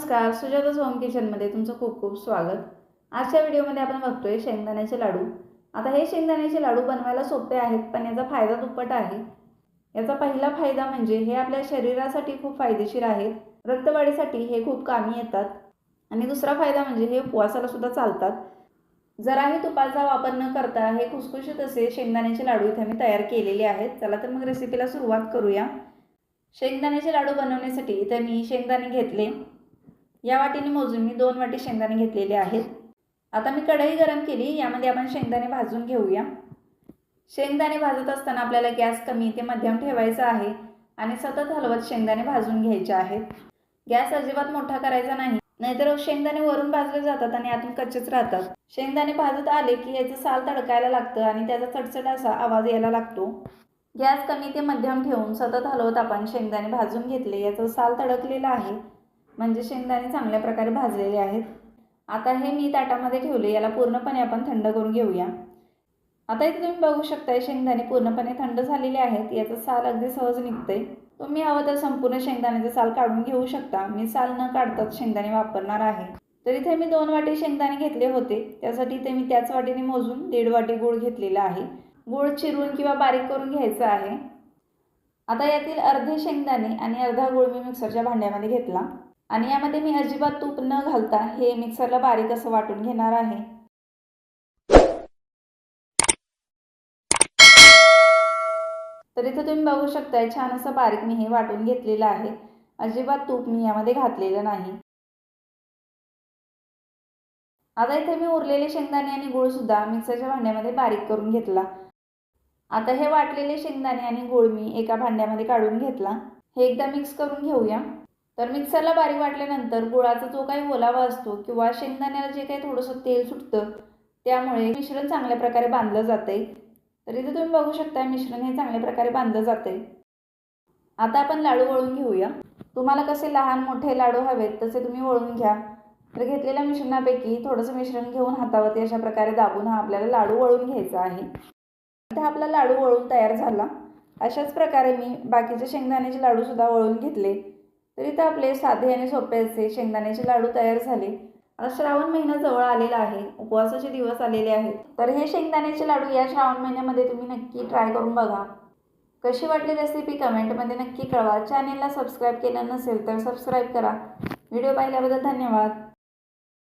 नमस्कार सुजाता होम किचनमध्ये तुमचं खूप खूप स्वागत. आजच्या व्हिडिओमध्ये आपण बघतोय शेंगदाण्याचे लाडू. आता हे शेंगदाण्याचे लाडू बनवायला सोपे आहेत पण याचा फायदा दुप्पट आहे. याचा पहिला फायदा म्हणजे हे आपल्या शरीरासाठी खूप फायदेशीर आहेत. रक्तवाढीसाठी हे खूप कामी येतात. आणि दुसरा फायदा म्हणजे हे उपवासाला सुद्धा चालतात. जराही तुपाचा वापर न करता हे खुसखुशीत असे शेंगदाण्याचे लाडू इथे मी तयार केलेले आहेत. चला तर मग रेसिपीला सुरुवात करूया. शेंगदाण्याचे लाडू बनवण्यासाठी इथे मी शेंगदाणे घेतले. या वाटीने मोजून मी दोन वाटी शेंगदाणे घेतलेले आहेत. आता मी कढई गरम केली यामध्ये आपण शेंगदाणे भाजून घेऊया. शेंगदाणे भाजत असताना आपल्याला गॅस कमी ते मध्यम ठेवायचा आहे आणि सतत हलवत शेंगदाणे भाजून घ्यायचे आहेत. गॅस अजिबात मोठा करायचा नाही नाहीतर शेंगदाणे वरून भाजले जातात आणि आतून कच्चेच राहतात. शेंगदाणे भाजत आले की याचं साल तडकायला लागतं आणि त्याचा चटचट असा आवाज यायला लागतो. गॅस कमी ते मध्यम ठेवून सतत हलवत आपण शेंगदाणे भाजून घेतले याचं साल तडकलेलं आहे. म्हणजे शेंगदाणे चांगल्या प्रकारे भाजलेले आहेत. आता हे मी ताटामध्ये ठेवले याला पूर्णपणे आपण थंड करून घेऊया. आता इथे तुम्ही बघू शकताय शेंगदाणे पूर्णपणे थंड झालेले आहेत. याचं साल अगदी सहज निघतंय. तुम्ही हवं तर संपूर्ण शेंगदाण्याचं साल काढून घेऊ शकता. मी साल न काढताच शेंगदाणे वापरणार आहे. तर इथे मी दोन वाटी शेंगदाणे घेतले होते. त्यासाठी इथे मी त्याच वाटीने मोजून दीड वाटी गूळ घेतलेला आहे. गूळ चिरून किंवा बारीक करून घ्यायचं आहे. आता यातील अर्धे शेंगदाणे आणि अर्धा गूळ मी मिक्सरच्या भांड्यामध्ये घेतला. आणि यामध्ये मी अजिबात तूप न घालता हे मिक्सरला बारीक असं वाटून घेणार आहे. तर इथे तुम्ही बघू शकताय छान असं बारीक मी हे वाटून घेतलेलं आहे. अजिबात तूप मी यामध्ये घातलेलं नाही. आता इथे मी उरलेले शेंगदाणे आणि गूळ सुद्धा मिक्सरच्या भांड्यामध्ये बारीक करून घेतला. आता हे वाटलेले शेंगदाणे आणि गूळ मी एका भांड्यामध्ये काढून घेतला. हे एकदा मिक्स करून घेऊया. तर मिक्सरला बारीक वाटल्यानंतर गुळाचा जो काही ओलावा असतो किंवा शेंगदाण्याला जे काही थोडंसं तेल सुटतं त्यामुळे मिश्रण चांगल्या प्रकारे बांधलं जाते तर इथे तुम्ही बघू शकता मिश्रण हे चांगल्या प्रकारे बांधलं जाते आता आपण लाडू वळून घेऊया. तुम्हाला कसे लहान मोठे लाडू हवेत तसे तुम्ही वळून घ्या. तर घेतलेल्या मिश्रणापैकी थोडंसं मिश्रण घेऊन हातावरती अशा प्रकारे दाबून हा आपल्याला लाडू वळून घ्यायचा आहे. आता आपला लाडू वळून तयार झाला. अशाच प्रकारे मी बाकीचे शेंगदाण्याचे लाडूसुद्धा वळून घेतले. तर इथं आपले साधे आणि सोपे असे शेंगदाण्याचे लाडू तयार झाले. आता श्रावण महिना जवळ आलेला आहे. उपवासाचे दिवस आलेले आहेत. तर हे शेंगदाण्याचे लाडू या श्रावण महिन्यामध्ये तुम्ही नक्की ट्राय करून बघा. कशी वाटली रेसिपी कमेंटमध्ये नक्की कळवा. चॅनेलला सबस्क्राईब केलं नसेल तर सबस्क्राईब करा. व्हिडिओ पाहिल्याबद्दल धन्यवाद.